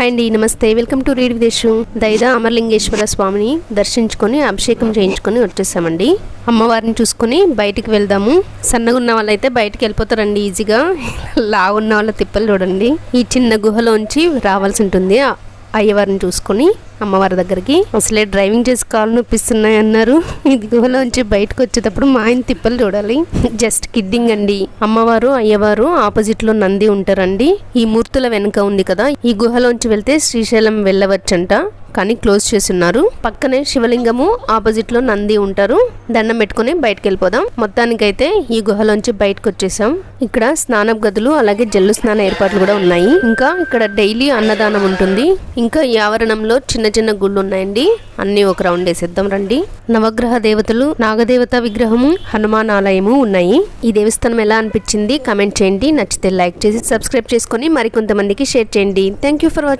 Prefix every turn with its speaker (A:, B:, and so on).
A: Hi అండి నమస్తే. Welcome to read విదేశం. దైదా అమరలింగేశ్వర స్వామిని దర్శించుకొని అభిషేకం చేయించుకొని వచ్చేసామండి. అమ్మవారిని చూసుకొని బయటికి వెళ్దాము. సన్నగా ఉన్న వాళ్ళైతే బయటికి వెళ్ళిపోతారండి ఈజీగా. లావు ఉన్న వాళ్ళ తిప్పలు చూడండి. ఈ చిన్న గుహలోంచి రావాల్సి ఉంటుంది. అయ్యవారిని చూసుకొని అమ్మవారి దగ్గరికి అసలే డ్రైవింగ్ చేసి కాళ్ళు నొప్పిస్తున్నాయి అన్నారు. ఇది గుహలోంచి బయటకు వచ్చేటప్పుడు మా ఆయన తిప్పలు చూడాలి. జస్ట్ కిడ్డింగ్ అండి. అమ్మవారు అయ్యవారు ఆపోజిట్లో నంది ఉంటారండి. ఈ మూర్తుల వెనుక ఉంది కదా. ఈ గుహలోంచి వెళ్తే శ్రీశైలం వెళ్ళవచ్చంట. కానీ క్లోజ్ చేసి ఉన్నారు పక్కనే శివలింగము ఆపోజిట్లో నంది ఉంటారు. దండం పెట్టుకుని బయటకు వెళ్ళిపోదాం మొత్తానికైతే ఈ గుహలోంచి బయటకు వచ్చేసాం ఇక్కడ స్నానం గదులు అలాగే జల్లు స్నాన ఏర్పాట్లు కూడా ఉన్నాయి. ఇంకా ఇక్కడ డైలీ అన్నదానం ఉంటుంది. ఇంకా ఈ ఆవరణంలో చిన్న చిన్న గుళ్ళు ఉన్నాయండి. అన్ని ఒక రౌండ్ వేసేద్దాం రండి. నవగ్రహ దేవతలు నాగదేవత విగ్రహము హనుమాన్ ఆలయము ఉన్నాయి. ఈ దేవస్థానం ఎలా అనిపించింది? కమెంట్ చేయండి. నచ్చితే లైక్ చేసి సబ్స్క్రైబ్ చేసుకొని మరికొంతమందికి షేర్ చేయండి. Thank you for watching